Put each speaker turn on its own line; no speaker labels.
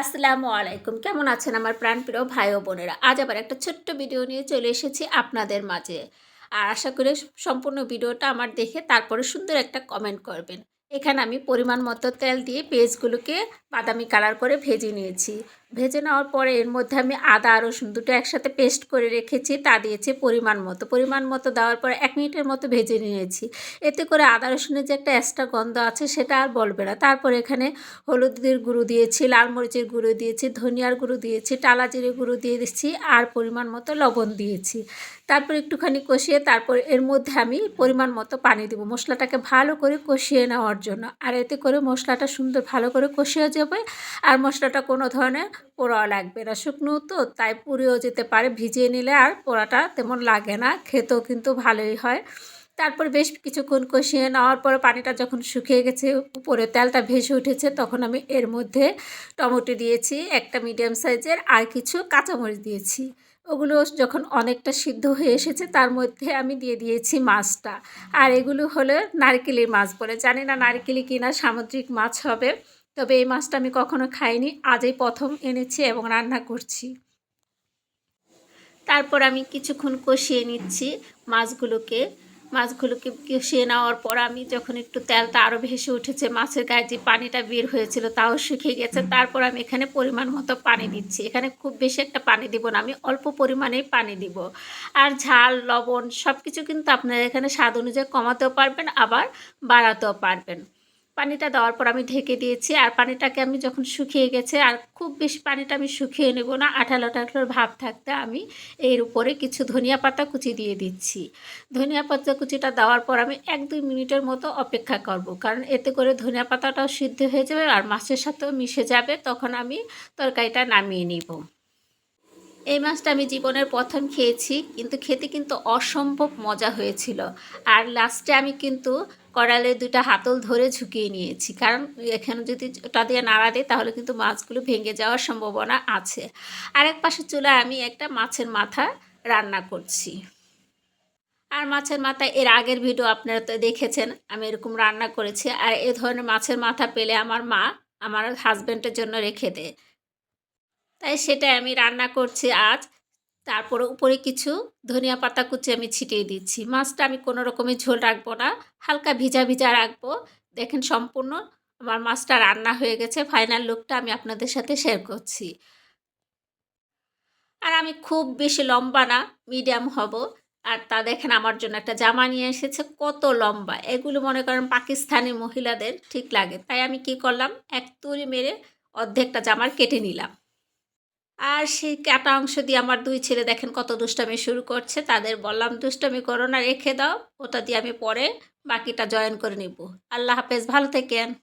আসসালামু আলাইকুম। কেমন আছেন আমার প্রাণপ্রিয় ভাই ও বোনেরা? আজ আবার একটা ছোট্ট ভিডিও নিয়ে চলে এসেছি আপনাদের মাঝে। আর আশা করি সম্পূর্ণ ভিডিওটা আমার দেখে তারপরে সুন্দর একটা কমেন্ট করবেন। এখানে আমি পরিমাণ মতো তেল দিয়ে পেঁয়াজগুলোকে বাদামি কালার করে ভেজে নিয়েছি। ভেজে নেওয়ার পরে এর মধ্যে আমি আদা আর রসুন দুটো একসাথে পেস্ট করে রেখেছি, তা দিয়েছি পরিমাণ মতো। পরিমাণ মতো দেওয়ার পরে এক মিনিটের মতো ভেজে নিয়েছি। এতে করে আদা, রসুনের যে একটা এক্সট্রা গন্ধ আছে সেটা আর বলবে না। তারপর এখানে হলুদের গুঁড়ো দিয়েছি, লাল মরিচের গুঁড়ো দিয়েছি, ধনিয়ার গুঁড়ো দিয়েছি, টালা জিরে গুঁড়ো দিয়ে দিচ্ছি আর পরিমাণ মতো লবণ দিয়েছি। তারপর একটুখানি কষিয়ে তারপর এর মধ্যে আমি পরিমাণ মতো পানি দেবো মশলাটাকে ভালো করে কষিয়ে নেওয়ার জন্য। আর এতে করে মশলাটা সুন্দর ভালো করে কষিয়ে যাবে আর মশলাটা কোনো ধরনের পোড়া লাগবে না। শুকনো তো, তাই পুড়েও যেতে পারে। ভিজিয়ে নিলে আর পোড়াটা তেমন লাগে না, খেতেও কিন্তু ভালোই হয়। তারপর বেশ কিছুক্ষণ কষিয়ে নেওয়ার পর পানিটা যখন শুকিয়ে গেছে, উপরে তেলটা ভেসে উঠেছে, তখন আমি এর মধ্যে টমেটো দিয়েছি, একটা মিডিয়াম সাইজের আর কিছু কাঁচামরিচ দিয়েছি। ওগুলো যখন অনেকটা সিদ্ধ হয়ে এসেছে, তার মধ্যে আমি দিয়ে দিয়েছি মাছটা। আর এগুলো হলো নারকেলের মাছ বলে। জানি না নারকেলি কিনা সামুদ্রিক মাছ হবে। তবে এই মাছটা আমি কখনো খাইনি। আজই প্রথম এনেছি এবং রান্না করছি। তারপর আমি কিছুক্ষণ কষিয়ে নিচ্ছি মাছগুলোকে। মাছগুলোকে কষিয়ে নেওয়ার পর আমি যখন একটু তেলটা আরও ভেসে উঠেছে, মাছের গায়ে যে পানিটা বের হয়েছিল তাও শুকিয়ে গেছে। তারপর আমি এখানে পরিমাণ মতো পানি দিচ্ছি। এখানে খুব বেশি একটা পানি দিব না, আমি অল্প পরিমাণেই পানি দিব। আর ঝাল, লবণ সব কিছু কিন্তু আপনারা এখানে স্বাদ অনুযায়ী কমাতেও পারবেন, আবার বাড়াতেও পারবেন। পানিটা দেওয়ার পর আমি ঢেকে দিয়েছি আর পানিটাকে আমি যখন শুকিয়ে গেছে আর খুব বেশি পানিটা আমি শুকিয়ে নেব না আঠালো আঠালোর ভাব থাকতে আমি এর উপরে কিছু ধনিয়া পাতা কুচি দিয়ে দিচ্ছি। ধনিয়া পাতা কুচিটা দেওয়ার পর আমি এক দুই মিনিটের মতো অপেক্ষা করব, কারণ এতে করে ধনিয়া পাতাটাও সিদ্ধ হয়ে যাবে আর মাছের সাথেও মিশে যাবে, তখন আমি তরকারিটা নামিয়ে নিব। এই মাছটা আমি জীবনের প্রথম খেয়েছি, কিন্তু খেতে কিন্তু অসম্ভব মজা হয়েছিল। আর লাস্টে আমি কিন্তু কড়ালে দুটা হাতল ধরে ঝুঁকিয়ে নিয়েছি। কারণ এখানে যদি ওটা দিয়ে নাড়া দেয়, তাহলে কিন্তু মাছগুলো ভেঙে যাওয়ার সম্ভাবনা আছে। আরেক পাশে চুলায় আমি একটা মাছের মাথা রান্না করছি। আর মাছের মাথা এর আগের ভিডিও আপনারা তো দেখেছেন, আমি এরকম রান্না করেছি। আর এ ধরনের মাছের মাথা পেলে আমার মা আমার হাজব্যান্ডের জন্য রেখে দেয়। তাই সেটাই আমি রান্না করছি আজ। তারপরে উপরে কিছু ধনিয়া পাতা কুচি আমি ছিটিয়ে দিচ্ছি। মাছটা আমি কোনো রকমের ঝোল রাখব না, হালকা ভিজা ভিজা রাখব। দেখেন সম্পূর্ণ আমার মাছটা রান্না হয়ে গেছে ফাইনাল লুকটা আমি আপনাদের সাথে শেয়ার করছি। আর আমি খুব বেশি লম্বা না মিডিয়াম হব। আর তা দেখেন আমার জন্য একটা জামা নিয়ে এসেছে, কত লম্বা। এগুলো মনে করেন পাকিস্তানি মহিলাদের ঠিক লাগে। তাই আমি কি করলাম, এক তুড়ি মেরে অর্ধেকটা জামার কেটে নিলাম। আর সেই কাটা অংশ দিয়ে আমার দুই ছেলে দেখেন কত দুষ্টামি শুরু করছে। তাদের বললাম, দুষ্টামি করো না, রেখে দাও। ওটা দিয়ে আমি পরে বাকিটা জয়েন করে নিব। আল্লাহ হাফেজ, ভালো থেকেন।